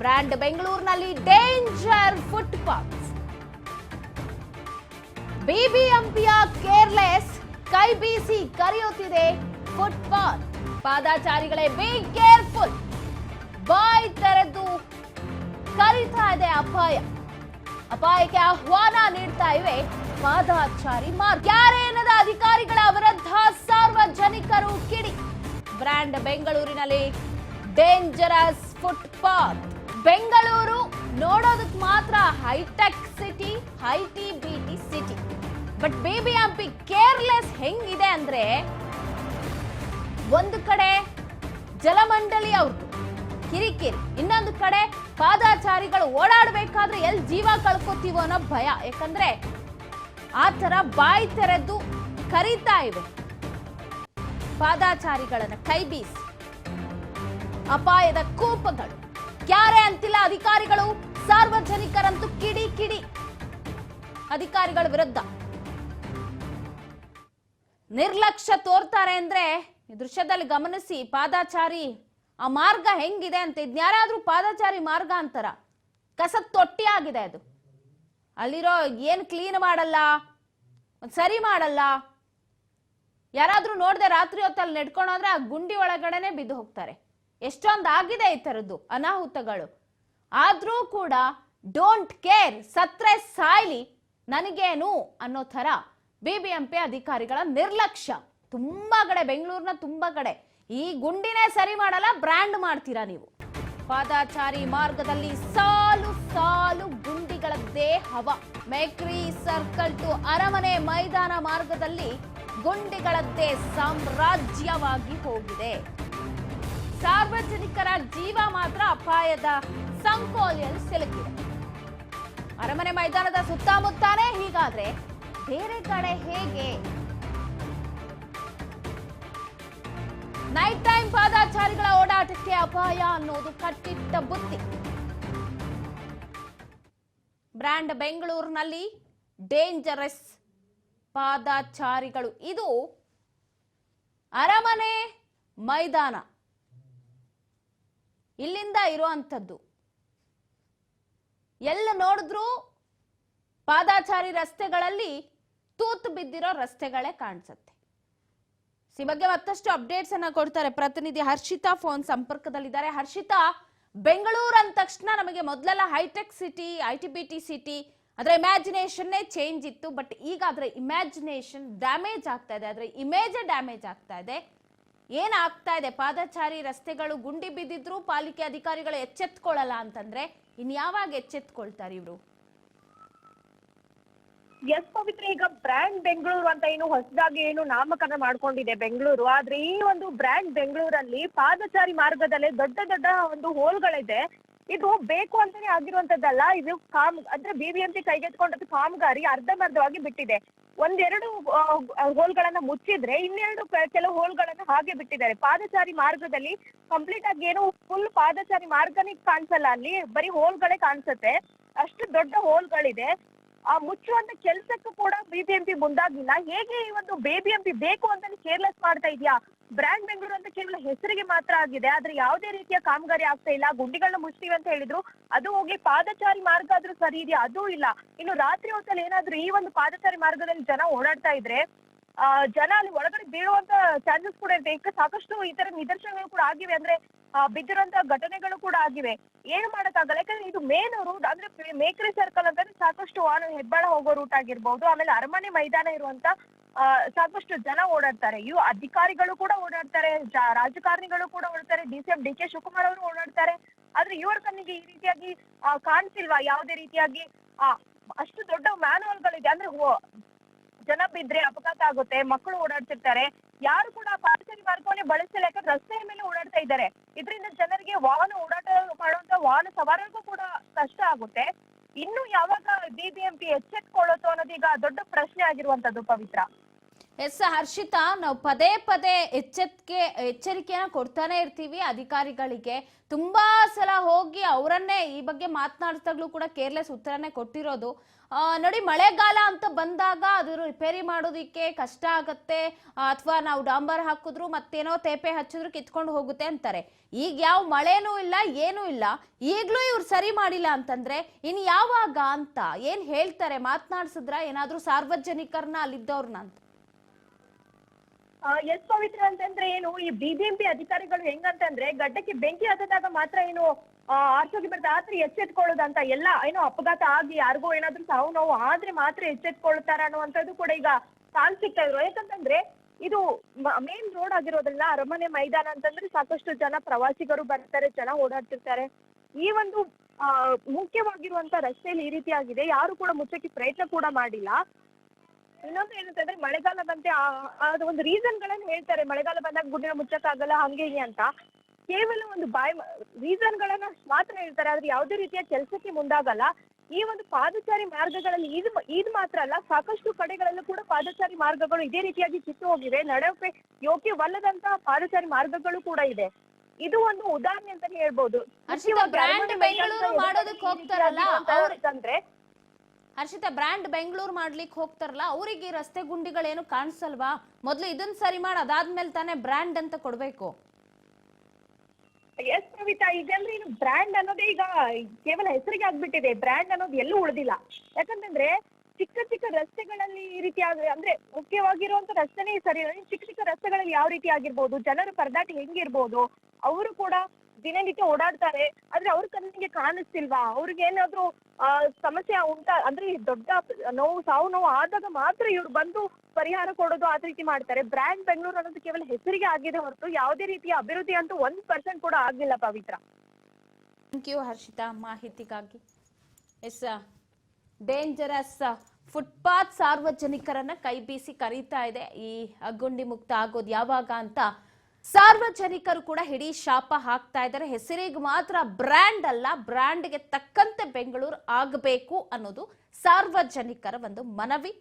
Brand ಬೆಂಗಳೂರಿನಲ್ಲಿ danger footpath ಬಿಬಿಎಂಪಿಯ careless ಕೈ ಬೀಸಿ ಕರೆಯುತ್ತಿದೆ ಫುಟ್ಪಾತ್ ಪಾದಾಚಾರಿಗಳೇ, ಬಿ ಕೇರ್ಫುಲ್. ಬಾಯ್ ತೆರೆದು ಕರೀತಾ ಇದೆ ಅಪಾಯ. ಅಪಾಯಕ್ಕೆ ಆಹ್ವಾನ ನೀಡ್ತಾ ಇವೆ ಪಾದಾಚಾರಿ ಮಾರ್ಗ. ಯಾರೇನದ ಅಧಿಕಾರಿಗಳ ವಿರುದ್ಧ ಸಾರ್ವಜನಿಕರು ಕಿಡಿ. ಬ್ರ್ಯಾಂಡ್ ಬೆಂಗಳೂರಿನಲ್ಲಿ ಡೇಂಜರಸ್ ಫುಟ್ಪಾತ್ ಬೆಂಗಳೂರು ನೋಡೋದಕ್ಕೆ ಮಾತ್ರ hi-tech city IT BT city. But baby Hampi careless ಹೆಂಗಿದೆ ಅಂದ್ರೆ ಒಂದು ಕಡೆ ಜಲಮಂಡಳಿ ಅವ್ರದ್ದು ಕಿರಿಕಿರಿ. ಇನ್ನೊಂದು ಕಡೆ ಪಾದಾಚಾರಿಗಳು ಓಡಾಡಬೇಕಾದ್ರೆ ಎಲ್ಲಿ ಜೀವ ಕಳ್ಕೊತೀವೋ ಅನ್ನೋ ಭಯ. ಯಾಕಂದ್ರೆ ಆ ತರ ಬಾಯಿ ತೆರೆದು ಕರೀತಾ ಇವೆ. ಪಾದಾಚಾರಿಗಳನ್ನ ಕೈ ಬೀಸಿ ಅಪಾಯದ ಕೂಪಗಳು. ಕ್ಯಾರೆ ಅಂತಿಲ್ಲ ಅಧಿಕಾರಿಗಳು ಸಾರ್ವಜನಿಕರಂತೂ ಕಿಡಿ ಕಿಡಿ. ಅಧಿಕಾರಿಗಳ ವಿರುದ್ಧ. ನಿರ್ಲಕ್ಷ್ಯ ತೋರ್ತಾರೆ ಅಂದ್ರೆ ದೃಶ್ಯದಲ್ಲಿ ಗಮನಿಸಿ ಪಾದಾಚಾರಿ, ಆ ಮಾರ್ಗ ಹೆಂಗಿದೆ ಅಂತ. ಇದ್ಯಾರಾದ್ರೂ ಪಾದಾಚಾರಿ ಮಾರ್ಗ ಅಂತಾರ? ಕಸ ತೊಟ್ಟಿ ಆಗಿದೆ ಅದು. ಅಲ್ಲಿರೋ ಏನು ಕ್ಲೀನ್ ಮಾಡಲ್ಲ ಸರಿ ಮಾಡಲ್ಲ? ಯಾರಾದ್ರೂ ನೋಡದೆ ರಾತ್ರಿ ಹೊತ್ತಲ್ಲಿ ನೆಡ್ಕೊಂಡ್ರೆ ಆ ಗುಂಡಿ ಒಳಗಡೆನೆ ಬಿದ್ದು ಹೋಗ್ತಾರೆ. ಎಷ್ಟೊಂದು ಆಗಿದೆ ಈ ತರದ್ದು ಅನಾಹುತಗಳು. ಆದರೂ ಕೂಡ ಡೋಂಟ್ ಕೇರ್ ಸತ್ರೆ ಸಾಯ್ಲಿ ನನಗೇನು ಅನ್ನೋ ತರ ಬಿಬಿಎಂಪಿ ಅಧಿಕಾರಿಗಳ ನಿರ್ಲಕ್ಷ್ಯ. ತುಂಬಾ ಕಡೆ ಬೆಂಗಳೂರಿನ ತುಂಬಾ ಕಡೆ. ಈ ಗುಂಡಿನೇ ಸರಿ ಮಾಡಲ್ಲ ಬ್ರ್ಯಾಂಡ್ ಮಾಡ್ತೀರಾ ನೀವು. ಪಾದಾಚಾರಿ ಮಾರ್ಗದಲ್ಲಿ ಸಾಲು ಸಾಲು ಗುಂಡಿಗಳದ್ದೇ ಹವ ಮೇಕ್ರಿ ಸರ್ಕಲ್ ಟು ಅರಮನೆ ಮೈದಾನ ಮಾರ್ಗದಲ್ಲಿ ಗುಂಡಿಗಳದ್ದೇ ಸಾಮ್ರಾಜ್ಯವಾಗಿ ಹೋಗಿದೆ. ಸಾರ್ವಜನಿಕರ ಜೀವ ಮಾತ್ರ ಅಪಾಯದ ಸಂಕೋಲೆಯಲ್ಲಿ ಸಿಲುಕಿದೆ. ಅರಮನೆ ಮೈದಾನದ ಸುತ್ತಮುತ್ತಾನೇ, ಹೀಗಾದ್ರೆ ಬೇರೆ ಕಡೆ ಹೇಗೆ? ನೈಟ್ ಟೈಮ್ ಪಾದಾಚಾರಿಗಳ ಓಡಾಟಕ್ಕೆ ಅಪಾಯ ಅನ್ನೋದು ಕಟ್ಟಿಟ್ಟ ಬುತ್ತಿ. ಬ್ರ್ಯಾಂಡ್ ಬೆಂಗಳೂರಿನಲ್ಲಿ ಡೇಂಜರಸ್ ಪಾದಾಚಾರಿಗಳು. ಇದು ಅರಮನೆ ಮೈದಾನ. ಇಲ್ಲಿಂದ ಇರುವಂಥದ್ದು. ಎಲ್ಲ ನೋಡಿದ್ರೂ ಪಾದಾಚಾರಿ ರಸ್ತೆಗಳಲ್ಲಿ ತೂತು ಬಿದ್ದಿರೋ ರಸ್ತೆಗಳೇ ಕಾಣಿಸುತ್ತೆ. ಈ ಬಗ್ಗೆ ಮತ್ತಷ್ಟು ಅಪ್ಡೇಟ್ಸ್ ಅನ್ನ ಕೊಡ್ತಾರೆ. ಪ್ರತಿನಿಧಿ ಹರ್ಷಿತಾ ಫೋನ್ ಸಂಪರ್ಕದಲ್ಲಿದ್ದಾರೆ. ಹರ್ಷಿತಾ, ಬೆಂಗಳೂರು ಅಂದ ತಕ್ಷಣ ನಮಗೆ ಮೊದಲೆಲ್ಲ hi-tech city I T B T city ಅದರ ಇಮ್ಯಾಜಿನೇಷನ್ನೇ ಚೇಂಜ್ ಇತ್ತು. ಬಟ್ ಈಗ ಅದರ ಇಮ್ಯಾಜಿನೇಷನ್ ಡ್ಯಾಮೇಜ್ ಆಗ್ತಾ ಇದೆ. ಅದರ ಇಮೇಜೇ ಡ್ಯಾಮೇಜ್ ಆಗ್ತಾ ಇದೆ. ಏನಾಗ್ತಾ ಇದೆ? ಪಾದಚಾರಿ ರಸ್ತೆಗಳು ಗುಂಡಿ ಬಿದ್ದಿದ್ರು ಪಾಲಿಕೆ ಅಧಿಕಾರಿಗಳು ಎಚ್ಚೆತ್ಕೊಳ್ಳಲ್ಲ ಅಂತಂದ್ರೆ ಇನ್ ಯಾವಾಗ ಎಚ್ಚೆತ್ಕೊಳ್ತಾರೆ ಇವರು? ಎಸ್ ಪವಿತ್ರ, ಈಗ ಬ್ರ್ಯಾಂಡ್ ಬೆಂಗಳೂರು ಅಂತ ಏನು ಹೊಸದಾಗಿ ಏನು ನಾಮಕರಣ ಮಾಡ್ಕೊಂಡಿದೆ ಬೆಂಗಳೂರು. ಆದ್ರೆ ಈ ಒಂದು ಬ್ರ್ಯಾಂಡ್ ಬೆಂಗಳೂರಲ್ಲಿ ಪಾದಚಾರಿ ಮಾರ್ಗದಲ್ಲೇ ದೊಡ್ಡ ದೊಡ್ಡ ಒಂದು ಹೋಲ್ಗಳಿದೆ. ಇದು ಬೇಕು ಅಂತಾನೆ ಆಗಿರುವಂತದ್ದಲ್ಲ. ಇದು ಕಾಮ್, ಅಂದ್ರೆ ಬಿಬಿಎಂಪಿ ಕೈಗೆತ್ಕೊಂಡದ್ದು ಕಾಮಗಾರಿ ಅರ್ಧಂಬರ್ಧವಾಗಿ ಬಿಟ್ಟಿದೆ. ಒಂದೆರಡು ಹೋಲ್ಗಳನ್ನ ಮುಚ್ಚಿದ್ರೆ ಇನ್ನೆರಡು ಕೆಲವು ಹೋಲ್ಗಳನ್ನ ಹಾಗೆ ಬಿಟ್ಟಿದ್ದಾರೆ. ಪಾದಚಾರಿ ಮಾರ್ಗದಲ್ಲಿ ಕಂಪ್ಲೀಟ್ ಆಗಿ ಏನು ಫುಲ್ ಪಾದಚಾರಿ ಮಾರ್ಗನೇ ಕಾಣಿಸಲ್ಲ ಅಲ್ಲಿ. ಬರೀ ಹೋಲ್ಗಳೇ ಕಾಣಿಸುತ್ತೆ. ಅಷ್ಟು ದೊಡ್ಡ ಹೋಲ್ಗಳಿದೆ. ಆ, ಮುಚ್ಚುವಂತ ಕೆಲಸಕ್ಕೂ ಕೂಡ ಬಿಬಿಎಂಪಿ ಮುಂದಾಗಿಲ್ಲ. ಹೇಗೆ ಈ ಒಂದು ಬಿಬಿಎಂಪಿ ಬೇಕು ಅಂತ ಕೇರ್ಲೆಸ್ ಮಾಡ್ತಾ ಇದೆಯಾ? ಬ್ರ್ಯಾಂಡ್ ಬೆಂಗಳೂರು ಅಂತ ಕೇವಲ ಹೆಸರಿಗೆ ಮಾತ್ರ ಆಗಿದೆ, ಆದ್ರೆ ಯಾವುದೇ ರೀತಿಯ ಕಾಮಗಾರಿ ಆಗ್ತಾ ಇಲ್ಲ. ಗುಂಡಿಗಳನ್ನ ಮುಚ್ತೀವಿ ಅಂತ ಹೇಳಿದ್ರು. ಅದು ಹೋಗಿ ಪಾದಚಾರಿ ಮಾರ್ಗ ಆದ್ರೂ ಸರಿ ಇದೆಯಾ ಅದು ಇಲ್ಲ. ಇನ್ನು ರಾತ್ರಿ ಹೊತ್ತಲ್ಲಿ ಏನಾದ್ರೂ ಈ ಒಂದು ಪಾದಚಾರಿ ಮಾರ್ಗದಲ್ಲಿ ಜನ ಓಡಾಡ್ತಾ ಇದ್ರೆ, ಆ, ಜನ ಅಲ್ಲಿ ಒಳಗಡೆ ಬೀಳುವಂತ ಚಾನ್ಸಸ್ ಕೂಡ ಈಗ ಸಾಕಷ್ಟು ಈ ತರ ನಿದರ್ಶನಗಳು ಕೂಡ ಆಗಿವೆ ಅಂದ್ರೆ ಬಿದ್ದಿರುವಂತ ಘಟನೆಗಳು ಕೂಡ ಆಗಿವೆ. ಏನು ಮಾಡಕ್ಕಾಗಲ್ಲ. ಯಾಕಂದ್ರೆ ಇದು ಮೇನ್ ರೂಟ್ ಅಂದ್ರೆ ಮೇಕ್ರಿ ಸರ್ಕಲ್ ಅಂತಂದ್ರೆ ಸಾಕಷ್ಟು ವಾಹನ ಹೆಬ್ಬಾಳ ಹೋಗೋ ರೂಟ್ ಆಗಿರ್ಬಹುದು ಆಮೇಲೆ ಅರಮನೆ ಮೈದಾನ ಇರುವಂತ ಸಾಕಷ್ಟು ಜನ ಓಡಾಡ್ತಾರೆ. ಇವು ಅಧಿಕಾರಿಗಳು ಕೂಡ ಓಡಾಡ್ತಾರೆ ರಾಜಕಾರಣಿಗಳು ಕೂಡ ಓಡಾಡ್ತಾರೆ, D C M, D K Shivakumar ಅವರು ಓಡಾಡ್ತಾರೆ. ಆದ್ರೆ ಇವರ ಕಣ್ಣಿಗೆ ಈ ರೀತಿಯಾಗಿ ಕಾಣಿಸಿಲ್ವಾ? ಯಾವುದೇ ರೀತಿಯಾಗಿ ಅಷ್ಟು ದೊಡ್ಡ ಮ್ಯಾನುವಲ್ಗಳಿದೆ. ಅಂದ್ರೆ ಜನ ಬಿದ್ರೆ ಅಪಘಾತ ಆಗುತ್ತೆ, ಮಕ್ಕಳು ಓಡಾಡ್ತಿರ್ತಾರೆ. ಯಾರು ಕೂಡ ಪಾದಚಾರಿ ಮಾರ್ಗವನ್ನೇ ಬಳಸಿಲ್ಲ, ಯಾಕಂದ್ರೆ ರಸ್ತೆಯ ಮೇಲೆ ಓಡಾಡ್ತಾ ಇದ್ದಾರೆ. ಇದರಿಂದ ಜನರಿಗೆ ವಾಹನ ಓಡಾಟ ಮಾಡುವಂತ ವಾಹನ ಸವಾರರಿಗೂ ಕೂಡ ಕಷ್ಟ ಆಗುತ್ತೆ. ಇನ್ನು ಯಾವಾಗ ಬಿಬಿಎಂಪಿ ಎಚ್ಚೆತ್ಕೊಳ್ಳುತ್ತೋ ಅನ್ನೋದೀಗ ದೊಡ್ಡ ಪ್ರಶ್ನೆ ಆಗಿರುವಂತದ್ದು ಪವಿತ್ರ. ಎಸ್ ಹರ್ಷಿತಾ, ನಾವು ಪದೇ ಪದೇ ಎಚ್ಚೆತ್ಕೆ, ಎಚ್ಚರಿಕೆಯನ್ನು ಕೊಡ್ತಾನೆ ಇರ್ತೀವಿ. ಅಧಿಕಾರಿಗಳಿಗೆ ತುಂಬಾ ಸಲ ಹೋಗಿ ಅವರನ್ನೇ ಈ ಬಗ್ಗೆ ಮಾತನಾಡಿದಾಗ್ಲೂ ಕೂಡ ಕೇರ್ಲೆಸ್ ಉತ್ತರನೇ ಕೊಟ್ಟಿರೋದು. ನೋಡಿ, ಮಳೆಗಾಲ ಅಂತ ಬಂದಾಗ ಅದು ರಿಪೇರಿ ಮಾಡೋದಿಕ್ಕೆ ಕಷ್ಟ ಆಗತ್ತೆ. ಅಥವಾ ನಾವು ಡಾಂಬರ್ ಹಾಕಿದ್ರು ಮತ್ತೇನೋ ತೇಪೆ ಹಚ್ಚಿದ್ರು ಕಿತ್ಕೊಂಡು ಹೋಗುತ್ತೆ ಅಂತಾರೆ. ಈಗ ಯಾವ ಮಳೆನೂ ಇಲ್ಲ, ಏನೂ ಇಲ್ಲ. ಈಗಲೂ ಇವ್ರು ಸರಿ ಮಾಡಿಲ್ಲ ಅಂತಂದ್ರೆ ಇನ್ ಯಾವಾಗ ಅಂತ ಏನ್ ಹೇಳ್ತಾರೆ? ಮಾತನಾಡ್ಸಿದ್ರ? ಏನಾದ್ರೂ ಸಾರ್ವಜನಿಕರನ್ನ ಅಲ್ಲಿದ್ದವ್ರನ್ನ ಅಂತ. ಎಸ್ ಪವಿತ್ರ ಅಂತಂದ್ರೆ ಏನು, ಈ ಬಿಬಿಎಂಪಿ ಅಧಿಕಾರಿಗಳು ಹೆಂಗಂತಂದ್ರೆ ಗಡ್ಡಕ್ಕೆ ಬೆಂಕಿ ಹತ್ತದಾಗ ಮಾತ್ರ ಏನು ಆರ್ಸೋಗಿ ಬರ್ತದೆ ಆದ್ರೆ ಎಚ್ಚೆತ್ಕೊಳ್ಳೋದಂತ ಎಲ್ಲ, ಏನೋ ಅಪಘಾತ ಆಗಿ ಯಾರಿಗೋ ಏನಾದ್ರೂ ಸಾವು ನೋವು ಆದ್ರೆ ಮಾತ್ರ ಎಚ್ಚೆತ್ಕೊಳ್ತಾರ ಅನ್ನುವಂಥದ್ದು ಕೂಡ ಈಗ ಕಾಣ್ ಸಿಗ್ತಾ ಇದ್ರು. ಯಾಕಂತಂದ್ರೆ ಇದು ಮೇನ್ ರೋಡ್ ಆಗಿರೋದ್ರಿಂದ ಅರಮನೆ ಮೈದಾನ ಅಂತಂದ್ರೆ ಸಾಕಷ್ಟು ಜನ ಪ್ರವಾಸಿಗರು ಬರ್ತಾರೆ, ಜನ ಓಡಾಡ್ತಿರ್ತಾರೆ. ಈ ಒಂದು ಮುಖ್ಯವಾಗಿರುವಂತ ರಸ್ತೆಯಲ್ಲಿ ಈ ರೀತಿ ಆಗಿದೆ ಯಾರು ಕೂಡ ಮುಚ್ಚಕ್ಕೆ ಪ್ರಯತ್ನ ಕೂಡ ಮಾಡಿಲ್ಲ. ಇನ್ನೊಂದು ಏನಂತಂದ್ರೆ ಮಳೆಗಾಲ ಬಂತೆ ಆ- ಅದು ಒಂದು ರೀಸನ್ ಗಳನ್ನ ಹೇಳ್ತಾರೆ. ಮಳೆಗಾಲ ಬಂದಾಗ ಗುಡ್ಡಿನ ಮುಚ್ಚಕ್ಕಾಗಲ್ಲ ಹಂಗೆ ಹಿಂಗೆ ಅಂತ. ಕೇವಲ ಒಂದು ಬಾಯ್ ರೀಸನ್ ಗಳನ್ನ ಮಾತ್ರ ಹೇಳ್ತಾರೆ. ಆದ್ರೆ ಯಾವುದೇ ರೀತಿಯ ಕೆಲಸಕ್ಕೆ ಮುಂದಾಗಲ್ಲ. ಈ ಒಂದು ಪಾದಚಾರಿ ಮಾರ್ಗಗಳಲ್ಲಿ ಇದು ಇದು ಮಾತ್ರ ಅಲ್ಲ ಸಾಕಷ್ಟು ಕಡೆಗಳಲ್ಲೂ ಕೂಡ ಪಾದಚಾರಿ ಮಾರ್ಗಗಳು ಇದೇ ರೀತಿಯಾಗಿ ಕಿತ್ತು ಹೋಗಿವೆ. ನಡೆಯೋಕೆ ಯೋಗ್ಯವಲ್ಲದಂತಹ ಪಾದಚಾರಿ ಮಾರ್ಗಗಳು ಕೂಡ ಇದೆ. ಇದು ಒಂದು ಉದಾಹರಣೆ ಅಂತಾನೆ ಹೇಳ್ಬೋದು. ಹರ್ಷಿತಾ, ಬ್ರ್ಯಾಂಡ್ ಬೆಂಗಳೂರು ಮಾಡ್ಲಿಕ್ಕೆ ಹೋಗ್ತಾರಲ್ಲ ಅವ್ರಿಗೆ ರಸ್ತೆ ಗುಂಡಿಗಳೇನು ಕಾಣಿಸಲ್ವಾ? ಮೊದಲು ಇದನ್ನ ಸರಿ ಮಾಡಿ ಅದಾದ್ಮೇಲೆ ತಾನೇ ಬ್ರ್ಯಾಂಡ್ ಅಂತ ಕೊಡ್ಬೇಕು. ಎಸ್ ಕವಿತಾ ಈಗ ಅಂದ್ರೆ ಇದು ಬ್ರ್ಯಾಂಡ್ ಅನ್ನೋದೇ ಈಗ ಕೇವಲ ಹೆಸರಿಗೆ ಆಗ್ಬಿಟ್ಟಿದೆ. ಬ್ರ್ಯಾಂಡ್ ಅನ್ನೋದು ಎಲ್ಲೂ ಉಳಿದಿಲ್ಲ. ಯಾಕಂತಂದ್ರೆ ಚಿಕ್ಕ ಚಿಕ್ಕ ರಸ್ತೆಗಳಲ್ಲಿ ಈ ರೀತಿ ಅಂದ್ರೆ ಮುಖ್ಯವಾಗಿರುವಂತ ರಸ್ತೆನೇ ಸರಿ. ಚಿಕ್ಕ ಚಿಕ್ಕ ರಸ್ತೆಗಳಲ್ಲಿ ಯಾವ ರೀತಿ ಆಗಿರ್ಬೋದು ಜನರ ಪರದಾಟ ಹೆಂಗಿರ್ಬೋದು ಅವರು ಕೂಡ ದಿನನಿತ್ಯ ಓಡಾಡ್ತಾರೆ, ಆದ್ರೆ ಅವ್ರ ಕಣ್ಣಿಗೆ ಕಾಣಿಸ್ತಿಲ್ವಾ? ಅವ್ರಿಗೆ ಏನಾದ್ರೂ, ಆ, ಸಮಸ್ಯೆ ಉಂಟಾ? ಅಂದ್ರೆ ದೊಡ್ಡ ನೋವು, ಸಾವು ನೋವು ಆದಾಗ ಮಾತ್ರ ಇವ್ರು ಬಂದು ಪರಿಹಾರ ಕೊಡೋದು ಆ ರೀತಿ ಮಾಡ್ತಾರೆ. ಬ್ರ್ಯಾಂಡ್ ಬೆಂಗಳೂರು ಅನ್ನೋದು ಕೇವಲ ಹೆಸರಿಗೆ ಆಗಿದೆ ಹೊರತು ಯಾವುದೇ ರೀತಿಯ ಅಭಿವೃದ್ಧಿ ಅಂತೂ ಒಂದ್ ಪರ್ಸೆಂಟ್ ಕೂಡ ಆಗಿಲ್ಲ ಪವಿತ್ರ. ಥ್ಯಾಂಕ್ ಯು ಹರ್ಷಿತಾ, ಮಾಹಿತಿಗಾಗಿ. ಎಸ್ ಡೇಂಜರಸ್ ಫುಟ್ಪಾತ್ ಸಾರ್ವಜನಿಕರನ್ನ ಕೈ ಬೀಸಿ ಕರೀತಾ ಇದೆ. ಈ ಅಗ್ಗುಂಡಿ ಮುಕ್ತ ಆಗೋದು ಯಾವಾಗ ಅಂತ ಸಾರ್ವಜನಿಕರು ಕೂಡ ಹಿಡಿ ಶಾಪ ಹಾಕ್ತಾ ಇದ್ದಾರೆ. ಹೆಸರಿಗೆ ಮಾತ್ರ ಬ್ರ್ಯಾಂಡ್ ಅಲ್ಲ, ಬ್ರ್ಯಾಂಡ್ಗೆ ತಕ್ಕಂತೆ ಬೆಂಗಳೂರು ಆಗಬೇಕು ಅನ್ನೋದು ಸಾರ್ವಜನಿಕರ ಒಂದು ಮನವಿ.